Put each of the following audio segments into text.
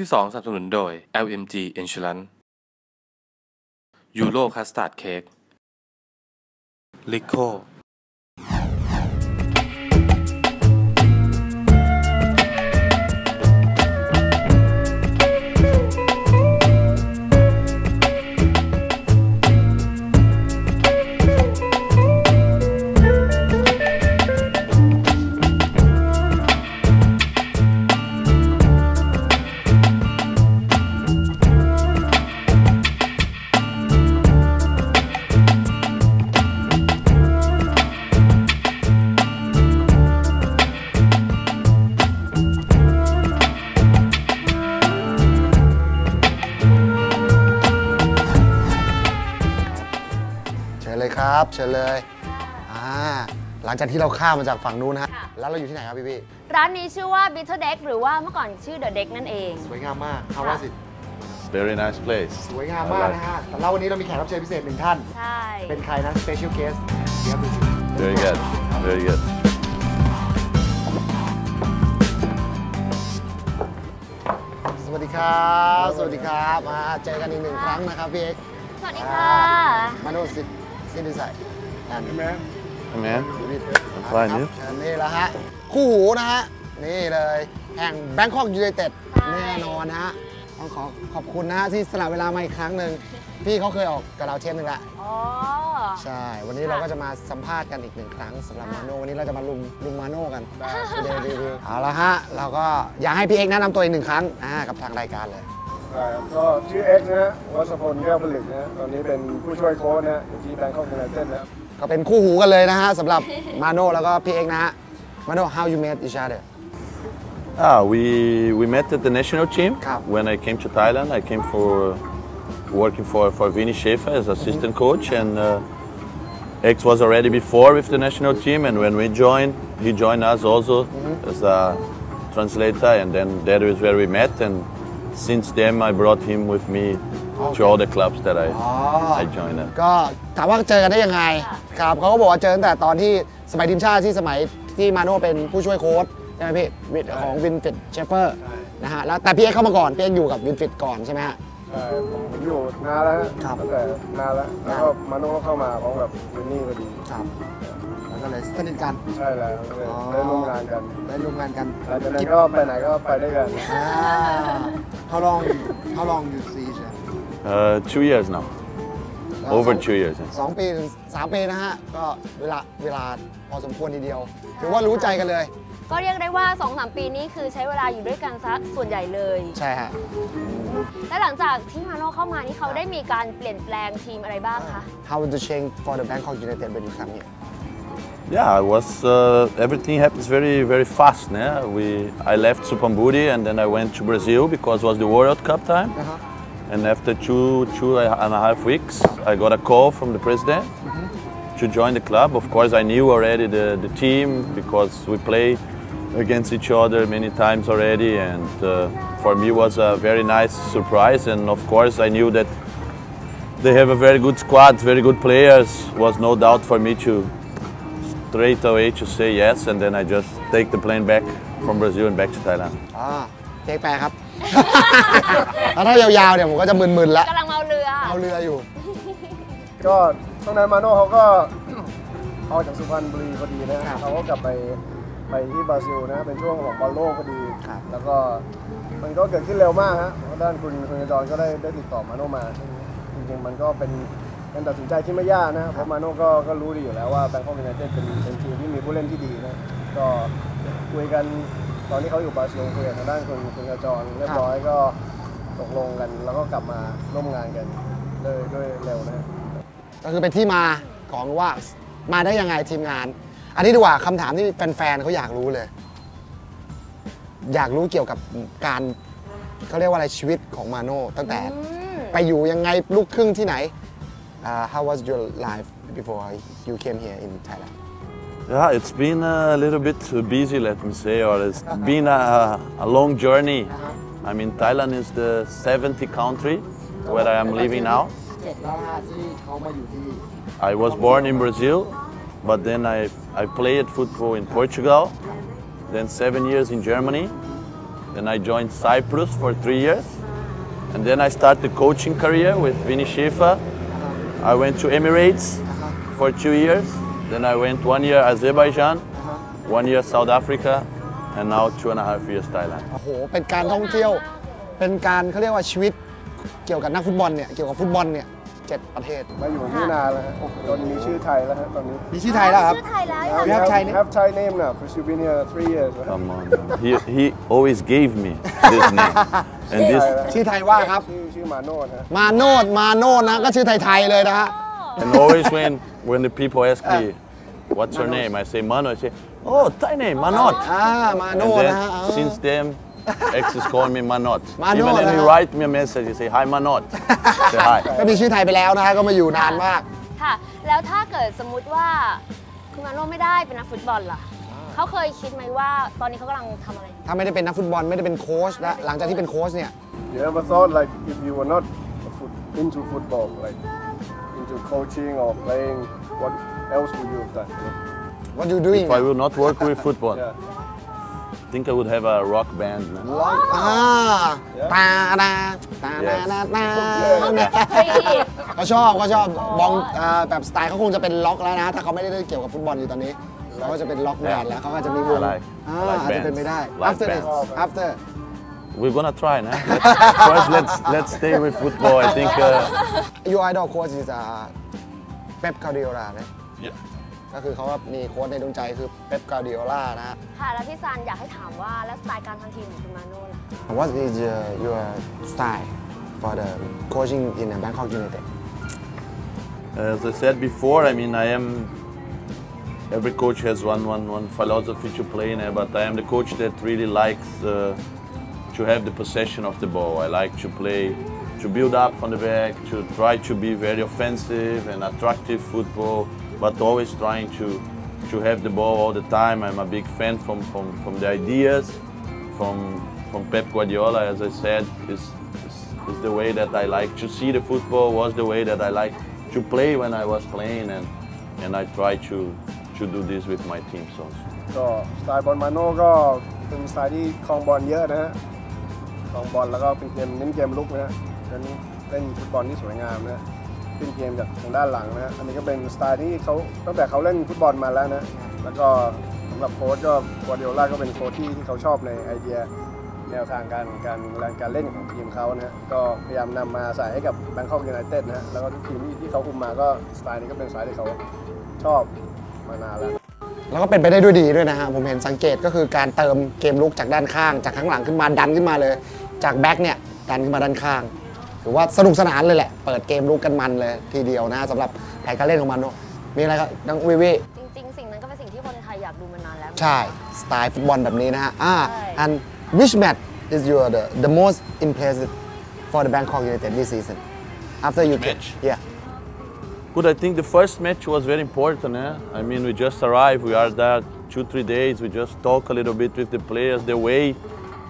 ที่ 2 สนับสนุนโดย LMG Insurance ยูโรคัสตาร์ดเค้กลิโค เชิญเลยครับเชิญเลยอ่าหลังจากที่เราข้ามมาจากฝั่งนู้นนะฮะค่ะ แล้วเราอยู่ที่ไหนครับพี่พี่ร้านนี้ชื่อว่า Bitter Deck หรือว่าเมื่อก่อนชื่อ The Deck นั่นเอง สวยงามมากคาว่าสิ Very nice place. สวยงามมากนะฮะแต่เราวันนี้เรามีแขกรับเชิญพิเศษหนึ่งท่าน ใช่ เป็นใครนะ special guest เดี๋ยวดูสิ Very good. Very good. สวัสดีครับ สวัสดีครับมาเจอกันอีกหนึ่งครั้งนะครับพี่เอกสวัสดีค่ะมาโนสิสิ ดิสัยอัน Hey man. ค fine, รับ you? เชิญนี่แหละฮะ คู่หูนะฮะ นี่เลย แห่งแบงคอกยูไนเต็ดแน่นอนนะฮะ ต้องขอขอบคุณนะฮะ ที่สละเวลามาอีกครั้งหนึ่ง พี่เขาเคยออกกับเราเทปหนึ่งละอ๋อ ใช่ วันนี้เราก็จะมาสัมภาษณ์กันอีกหนึ่งครั้งสำหรับมาโน่วันนี้เราจะมาลุมลุมมาโน่กันเดรีวิวเอาละฮะ เราก็อยากให้พี่เอกแนะนำตัวอีกหนึ่งครั้งอ่ากับทางรายการเลยครับ ก็ชื่อเอ็กซ์นะฮะวัชพลแก้วผลึกนะฮะตอนนี้เป็นผู้ช่วยโค้ชนะฮะอยู่ที่แบงคอกยูไนเต็ดนะครับก็เป็นคู่หูกันเลยนะฮะสำหรับมาโน่แล้วก็พี่เอกนะฮะมาโน่ how you met each other Ah, we we met at the national team Cup. when I came to Thailand. I came for working for for Vinny Schaefer as assistant coach, and uh, X was already before with the national team. And when we joined, he joined us also as a translator, and then that is where we met. And since then, I brought him with me to all the clubs that I I joined. At. ก็ถามว่าเจอกันได้ยังไงครับเขาก็บอกว่าเจอตั้งแต่ตอนที่สมัยทีมชาติที่สมัยที่มาโน่เป็นผู้ช่วยโค้ชใช่ไหมพี่วิทของวินฟิตเชฟเฟอร์นะฮะแล้วแต่พี่เอกเข้ามาก่อนพี่เอกอยู่กับวินฟิตก่อนใช่ไหมฮะใช่ผมอยู่นานแล้วฮะครับตั้งแต่นานแล้วแล้วก็มาโน่ก็เข้ามาพร้อมกับวินนี่พอดีครับแล้ว ก็เลยสนิทกันใช่แล้วเลยอ๋อได้ร่วมงานกันได้ร่วมงานกันหลังจากนั้นก็ไปไหนก็ไปด้วยกันอ่า how long how long you see each other Uh, two years now, over two years. yeah. สองปีถึงสามปีนะฮะ ก็เวลาเวลาพอสมควรทีเดียว ถือว่ารู้ใจกันเลย ก็เรียกได้ว่า 2-3 ปีนี้คือใช้เวลาอยู่ด้วยกันซะส่วนใหญ่เลย ใช่ฮะและหลังจากที่มาโน่เข้ามานี่เขาได้มีการเปลี่ยนแปลงทีมอะไรบ้างคะ how was the change for the Bangkok United when you come here Yeah, I was. Uh, everything happens very, very fast. Né? We, I left Supamburi and then I went to Brazil because it was the World Cup time. And after two, two and a half weeks, I got a call from the president to join the club. Of course, I knew already the, the team because we play against each other many times already. And uh, for me, it was a very nice surprise. And of course, I knew that they have a very good squad, very good players. Was no doubt for me to straight away to say yes, and then I just take the plane back from Brazil and back to Thailand. อ่าเทคแปลครับ แล้วถ้ายาวๆเนี่ยผมก็จะมึนๆแล้วกำลังเมาเรือ เอาเรืออยู่ ก็ช่วงนั้นมาโน่เขาก็ ออกจากสุพรรณบุรีพอดีนะครัฮะบเขาก็กลับไปไปที่บราซิลนะ เป็นช่วงของบอลโลกพอดี ครับแล้วก็มันก็เกิดขึ้นเร็วมากฮะเพราะด้านคุณคุณจรก็ได้ได้ติดต่อมาโน่มาซึ่งจริงๆมันก็เป็น การตัดสินใจที่ไม่ยากนะเพราะมาโน่ก็ก็รู้ดีอยู่แล้วว่าแบงคอกยูไนเต็ดเป็นเป็นทีมที่มีผู้เล่นที่ดีนะก็คุยกันตอนที่เขาอยู่บราซิลคุยกับทางด้านคุณคุณจรเรียบร้อยก็ตกลงกัน แล้วก็กลับมาร่วมงานกันด้วยด้วยเร็วนะก็คือเป็นที่มาของว่ามาได้ยังไงทีมงาน อันนี้ดีกว่าคำถามที่แฟนๆเขาอยากรู้เลย อยากรู้เกี่ยวกับการเขาเรียกว่าอะไรชีวิตของมาโน่ตั้งแต่ไปอยู่ยังไงลูกครึ่งที่ไหน Uh, how was your life before you came here in Thailand? Yeah, it's been a little bit busy, let me say, or it's been a, a long journey. Uh-huh. I mean, Thailand is the 70th country where I am living now. I was born in Brazil, but then I, I played football in Portugal, then seven years in Germany, then I joined Cyprus for three years, and then I started coaching career with Vinny Schiffer, I went to Emirates for two years. Then I went one year Azerbaijan, one year South Africa, and now two and a half years Thailand. โอ้โห เป็นการท่องเที่ยว เป็นการเขาเรียกว่าชีวิตเกี่ยวกับนักฟุตบอลเนี่ย เกี่ยวกับฟุตบอลเนี่ย เจ็ดประเทศ มาอยู่ที่นานแล้วฮะตอนนี้มีชื่อไทยแล้วฮะตอนนี้ มีชื่อไทยแล้วครับ ชื่อไทยแล้ว We have Thai name? have Thai name now because you've been here three years right? Come on. He, he always gave me this name. And this, ชื่อไทยว่าครับ ชื่อชื่อมาโนดฮะ มาโนดมาโนดนะ ก็ชื่อไทยๆเลยนะฮะ and always when, when the people ask me, what's your name? I say Mano. I say, oh, Thai name, Manot. อ่ามาโน And ดนะฮะ then อ่า since then, ex is calling me Manot. Manot, Even when you huh? write me a message, you say, hi Manot. say hi. ก็มีชื่อไทยไปแล้วนะฮะก็มาอยู่นานมาก ค่ะ แล้วถ้าเกิดสมมุติว่าคุณมาโน่ไม่ได้เป็นนักฟุตบอลล่ะ เขาเคยคิดไหมว่าตอนนี้เขากำลังทำอะไรอยู่ถ้าไม่ได้เป็นนักฟุตบอลไม่ได้เป็นโค้ชและหลังจากที่เป็นโค้ชเนี่ย You ever thought like if you were not a foot, into football like into coaching or playing what else would you have done what you doing If I will not work with football, yeah I think I would have a rock band. Man. ล็อกอ่าตาดาตาดาดาตาเฮ้ยเขาชอบเขาชอบบองอ่าแบบสไตล์เขาคงจะเป็นล็อกแล้วนะ ถ้าเขาไม่ได้เกี่ยวกับฟุตบอลอยู่ตอนนี้เขาก็จะเป็นล็อกแบนด์แล้วเขาก็จะมีวง I like- อ่า I like อาจจะเป็นไปได้ bands. Like after this bands. after We're gonna try now. Let's, first, let's let's stay with football. I think. Uh, your idol coach is uh, Pep Guardiola นะ yeah. ก็คือเขาว่ามีโค้ชในดวงใจคือเป๊ปกาเดียล่านะฮะ ค่ะ แล้วพี่ซันอยากให้ถามว่าแล้วสไตล์การทำทีมของคุณมาโน่ล่ะ What is your, your style for the coaching in Bangkok United As I said before, I mean, I am. Every coach has one, one, one philosophy to play in, eh, but I am the coach that really likes uh, to have the possession of the ball. I like to play, to build up from the back, to try to be very offensive and attractive football, but always trying to, to have the ball all the time. I'm a big fan from, from, from the ideas, from, from Pep Guardiola, as I said, is, is, is the way that I like to see the football, was the way that I like to play when I was playing, and, and I try to, to do this with my teams also. ก็สไตล์บอลมาโน่ก็เป็นสไตล์ที่คลองบอลเยอะนะฮะคลองบอลแล้วก็เป็นเกมเน้นเกมลุกนะฮะเน้นเล่นฟุตบอลที่สวยงามนะฮะ ขึ้นเกมจากทางด้านหลังนะฮะอันนี้ก็เป็นสไตล์ที่เขาตั้งแต่เขาเล่นฟุตบอลมาแล้วนะแล้วก็สำหรับโค้ชก็กัวเดียล่าก็เป็นโค้ชที่ที่เขาชอบในไอเดียแนวทางการการการเล่นของทีมเขานะฮะก็พยายามนำมาใส่ให้กับแบงคอกยูไนเต็ดนะฮะแล้วก็ทุกทีมที่เขาคุมมาก็สไตล์นี้ก็เป็นสไตล์ที่เขาชอบมานานแล้วแล้วก็เป็นไปได้ด้วยดีด้วยนะฮะผมเห็นสังเกตก็คือการเติมเกมลุกจากด้านข้าง จากข้างหลังขึ้นมาดันขึ้นมาเลย จากแบ็คเนี่ยดันขึ้นมาด้านข้าง ถือว่าสนุกสนานเลยแหละ เปิดเกมลุกกันมันเลยทีเดียวนะสำหรับแผนการเล่นของมันเนอะมีอะไรครับน้องวิวิจริงๆ สิ่งนั้นก็เป็นสิ่งที่คนไทยอยากดูมานานแล้วใช่สไตล์ฟุตบอลแบบนี้นะฮะอ่าใช่ and which match is your the the most impressive for the Bangkok United this season after you match? yeah Good, I think the first match was very important. Eh? I mean, we just arrived, we are there two, three days, we just talk a little bit with the players, the way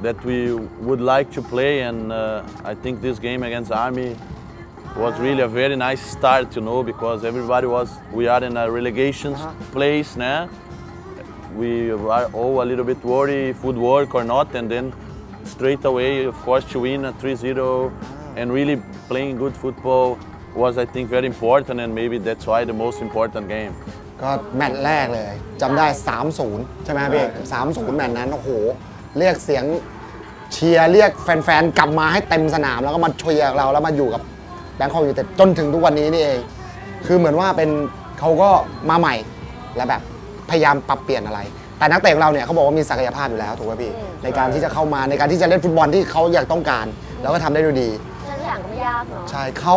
that we would like to play, and uh, I think this game against Army was really a very nice start, you know, because everybody was, we are in a relegation place, nah? we are all a little bit worried if would work or not, and then straight away, of course, to win a 3-0 and really playing good football was, I think, very important, and maybe that's why the most important game. ก็แมตช์แรกเลยจำได้ 3-0 ใช่ไหมครับพี่เอก3-0 แมตช์นั้น โอ้โห เรียกเสียงเชียร์เรียกแฟนๆ กลับมาให้เต็มสนาม แล้วก็มาเชียร์เราแล้วมาอยู่กับแบงคอกอยู่แต่จนถึงทุกวันนี้นี่เอง คือเหมือนว่าเป็นเขาก็มาใหม่และแบบพยายามปรับเปลี่ยนอะไร แต่นักเตะของเราเนี่ยเขาบอกว่ามีศักยภาพอยู่แล้วถูกไหมพี่ในการที่จะเข้ามาในการที่จะเล่นฟุตบอลที่เขาอยากต้องการ แล้วก็ทำได้ด้วยดีฉะนั้นทุกอย่างก็ไม่ยากเนาะใช่เขา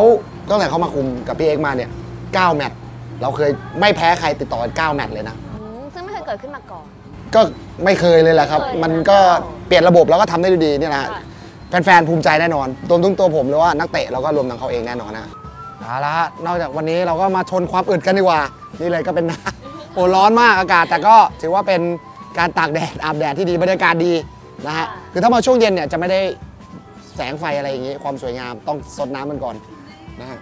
ตั้งแต่เขามาคุมกับพี่เอ็กซ์มาเนี่ย9แมตช์เราเคยไม่แพ้ใครติดต่อกัน9แมตช์เลยนะอืมซึ่งไม่เคยเกิดขึ้นมาก่อน ก็ไม่เคยเลยแหละครับไม่เคยมันก็เปลี่ยนระบบแล้วก็ทำได้ดีเนี่ยนะฮะค่ะแฟนๆภูมิใจแน่นอนรวมทั้งตัวผมหรือว่านักเตะเราก็รวมทั้งเขาเองแน่นอนนะเอาละฮะนอกจากวันนี้เราก็มาชนความอึดกันดีกว่า นี่เลยก็เป็นโอ้ร้อนมากอากาศ แต่ก็ถือว่าเป็นการตากแดดอาบแดดที่ดีบรรยากาศดีนะฮะคือถ้ามาช่วงเย็นเนี่ยจะไม่ได้แสงไฟอะไรอย่างงี้ ความสวยงามต้องสดน้ำมันก่อนนะฮะ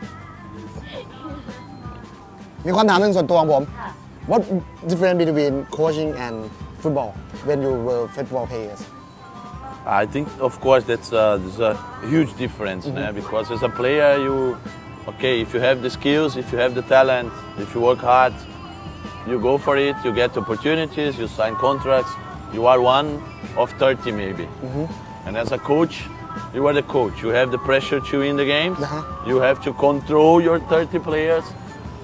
มีความถามหนึ่งส่วนตัวของผมค่ะ What difference between coaching and football when you were football players? I think, of course, that's uh, there's a huge difference né? because as a player, you, okay, if you have the skills, if you have the talent, if you work hard, you go for it, you get opportunities, you sign contracts, you are one of 30 maybe. And as a coach, you are the coach. You have the pressure to win the games. Uh-huh. You have to control your 30 players.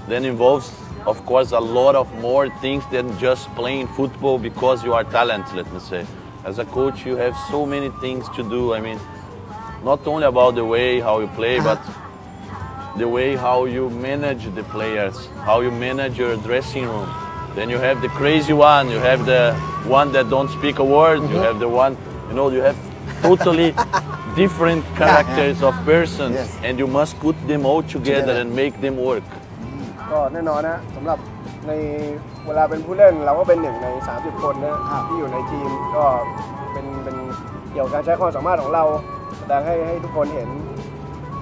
Then involves, of course, a lot of more things than just playing football because you are talented, let me say. As a coach, you have so many things to do. I mean, not only about the way how you play, but the way how you manage the players, how you manage your dressing room. Then you have the crazy one, you have the one that don't speak a word, you have the one, you know, you have totally different characters of persons Yes. and you must put them all together Together. and make them work. ก็แน่นอนนะสำหรับในเวลาเป็นผู้เล่นเราก็เป็นหนึ่งใน 30 คนนะที่อยู่ในทีมก็เป็นเป็นเกี่ยวกับการใช้ความสามารถของเราแสดงให้ให้ทุกคนเห็น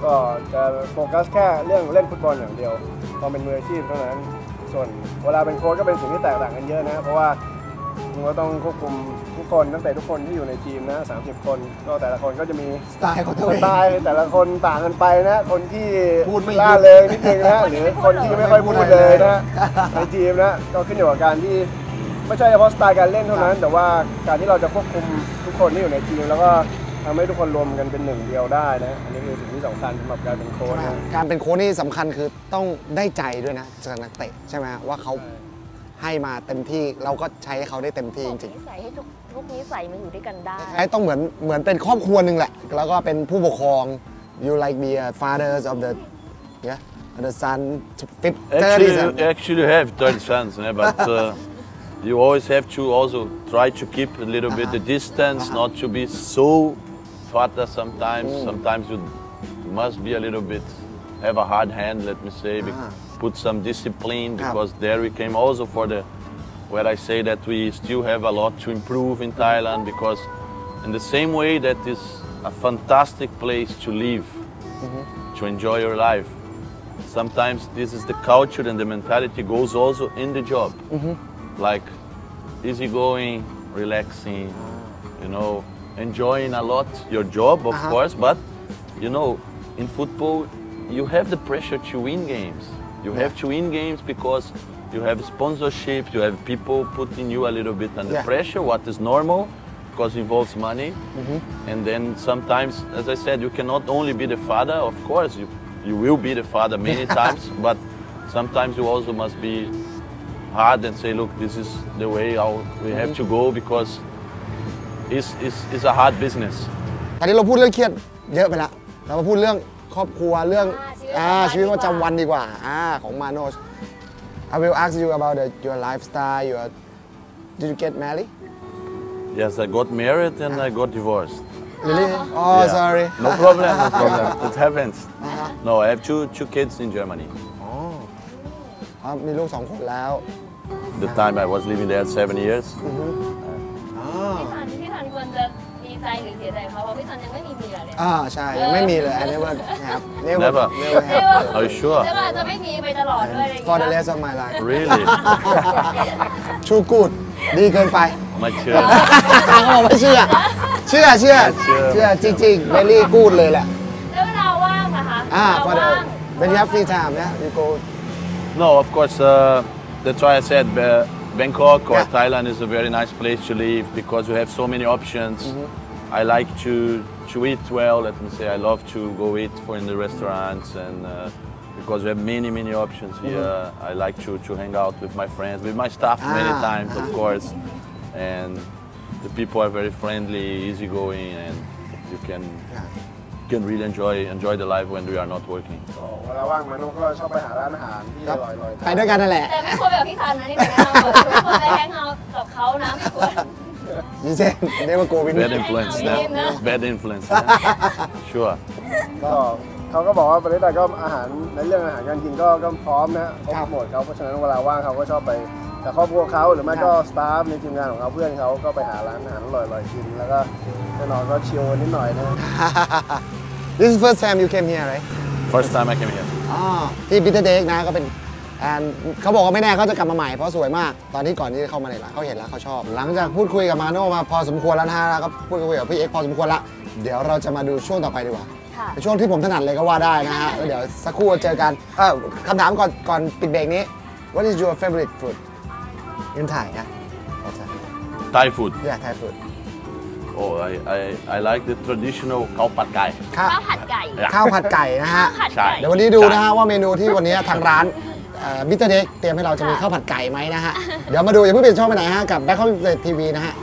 ก็จะโฟกัสแค่เรื่องเล่นฟุตบอลอย่างเดียวพอเป็นมืออาชีพเท่านั้น ส่วนเวลาเป็นโค้ชก็เป็นสิ่งที่แตกต่างกันเยอะนะเพราะว่าคุณก็ต้องควบคุมทุก คนตั้งแต่ทุกคนที่อยู่ในทีมนะ 30 คน ก็แต่ละคนก็จะมีสไตล์ของตัวสเองไตล์แต่ละคนต่างกันไปนะ คนที่พูดไม่หยุดล่าเริงนิดนึงนะหรือคนที่ไม่ค่อยพูดเลยนะในทีมนะก็ขึ้นอยู่กับการที่ไม่ใช่เฉพาะสไตล์การเล่นเท่านั้น แต่ว่าการที่เราจะควบคุมทุกคนที่อยู่ในทีมแล้วก็ทำให้ทุกคนรวมกันเป็นหนึ่งเดียวได้นะอันนี้คือสิ่งที่สำคัญสำหรับการเป็นโค้ชนะการเป็นโค้ชนี่สำคัญคือต้องได้ใจด้วยนะจากนักเตะใช่ไหมว่าเขาให้มาเต็มที่เราก็ใช้ให้เขาได้เต็มที่จริงนิสัยให้ทุก ทุกนิสัยมันอยู่ด้วยกันได้ ๆไอ้ต้องเหมือนเหมือนเป็นครอบครัวหนึ่งแหละ แล้วก็เป็นผู้ปกครอง you like be a fathers of the yeah the son fit Actually, 30 you actually have 30 sons, né? but uh, you always have to also try to keep a little bit the distance, not to be so fata sometimes. Sometimes you must be a little bit, have a hard hand, let me say, be- put some discipline because there we came also for the, where I say that we still have a lot to improve in Thailand because in the same way that is a fantastic place to live, mm-hmm. to enjoy your life sometimes this is the culture and the mentality goes also in the job. Mm-hmm. Like easygoing, relaxing, you know, enjoying a lot your job, of uh-huh. course, but you know, in football, you have the pressure to win games. You have to win games because you have sponsorship, you have people putting you a little bit under Yeah. pressure, what is normal because it involves money. And then sometimes, as I said, you cannot only be the father, of course, you, you will be the father many times, but sometimes you also must be hard and say, look, this is the way how we have to go because it's, it's, it's a hard business. ตอนนี้เราพูดเรื่องเครียดเยอะไปละเรามาพูดเรื่องครอบครัวเรื่อง อ่า อ่า ชี ชี วิ วิ ต ต ประจำวันดีกว่า ประจำวันดีกว่าอ่าของมาโนช I will ask you about the, your lifestyle your did you get married Yes, I got married and I got divorced. really oh Yeah. sorry No problem, no problem. It happens. No, I have two, two kids in Germany. อ๋อมีลูกสองคนแล้ว The time I was living there seven years. พี่ ใจหรือเสียใจเพราะว่าพี่ซันยังไม่มีเมียเลยอ่าใช่ยังไม่มีเลย I never have never Never. never have Are you sure? แล้วก็อาจจะไม่มีไปตลอดด้วยอะไรอย่าง for the เงี้ย rest of my life Really? ชูกูดดีเกินไป Mature. เขาบอกไม่เชื่อ เชื่อเชื่อเชื่อ เชื่อจริงๆ very good เลยแหละ แล้วเวลาว่างนะคะอ่าเว for ลา the ว่าง when you have free time yeah you go No, of course, uh, that's why I said Ba- Bangkok or Yeah. Thailand is a very nice place to live because you have so many options. I like to, to eat well, let me say. I love to go eat for in the restaurants and uh, because we have many, many options here. I like to, to hang out with my friends, with my staff many Ah, times, of course. And the people are very friendly, easygoing, and you can, can really enjoy, enjoy the life when we are not working. เวลาว่างมันก็ชอบไปหาร้านอาหารที่อร่อยๆ ไปด้วยกันนั่นแหละ แต่ไม่ควรแบบพี่ซันนะนี่แต่ไม่ควรไม่ควรไปแฮงเอาท์ you say never go with Bad influence, Yeah. yeah. Bad influence. yeah. Sure. ก็เขาก็บอกว่าประเทศไทยก็อาหารในเรื่องอาหารการกินก็ก็พร้อมนะครบครับหมดเขาเพราะฉะนั้นเวลาว่างเขาก็ชอบไปกับครอบครัวเขาหรือไม่ก็สตาฟในทีมงานของเขาเพื่อนเขาก็ไปหาร้านอาหารอร่อยๆกินแล้วก็แน่นอนก็ชิลนิดหน่อยนะ this is first time you came here right First time I came here. อ๋อที่ Bitter Deck นะก็เป็น เขาบอกว่าไม่แน่เขาจะกลับมาใหม่เพราะสวยมาก ตอนที่ก่อนที่เข้ามาในร้านเขาเห็นแล้วเขาชอบ หลังจากพูดคุยกับมาโน่มาพอสมควรแล้วนะฮะแล้วก็พูดคุยกับพี่เอ็กซ์พอสมควรละ เดี๋ยวเราจะมาดูช่วงต่อไปดีกว่าค่ะเป็นช่วงที่ผมถนัดเลยก็ว่าได้นะฮะแล้วเดี๋ยวสักครู่เจอกันเออคำถามก่อนก่อนปิดเบรกนี้ What is your favorite food in Thai นะ Thai food. Yeah Thai food Oh, I, I, I like the traditional khao pad kai. ข้าวข้าวผัดไก่ ข้าวผัดไก่นะฮะผัดไก่เดี๋ยววันนี้ดูนะฮะว่าเมนูที่วันนี้ทางร้าน มิสเตอร์เด็กเตรียมให้เราจะมีข้าวผัดไก่ไหมนะฮะ เดี๋ยวมาดูอย่าเพิ่งเปลี่ยนช่องไปไหนฮะ กับแบ็คข้าวทีวีนะฮะ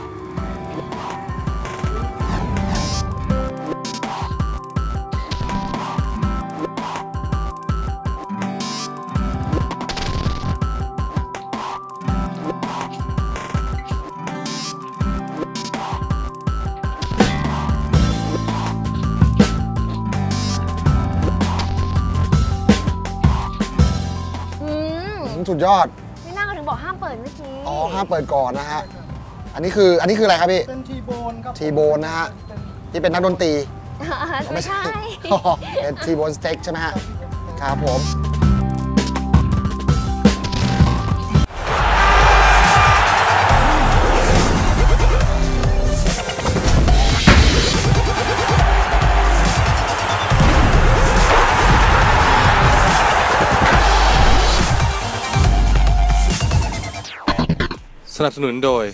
ดยอดไม่น่าก็ถึงบอกห้ามเปิดเมื่อกี้ อ๋อ ห้ามเปิดก่อนนะฮะ อันนี้คือ อันนี้คืออะไรครับพี่ เป็นทีโบนครับทีโบนนะฮะ ที่เป็นนักดนตรี ไม่ใช่อ๋อเป็นทีโบนสเต็กใช่ไหมฮะ ครับผม นับสนุนโดย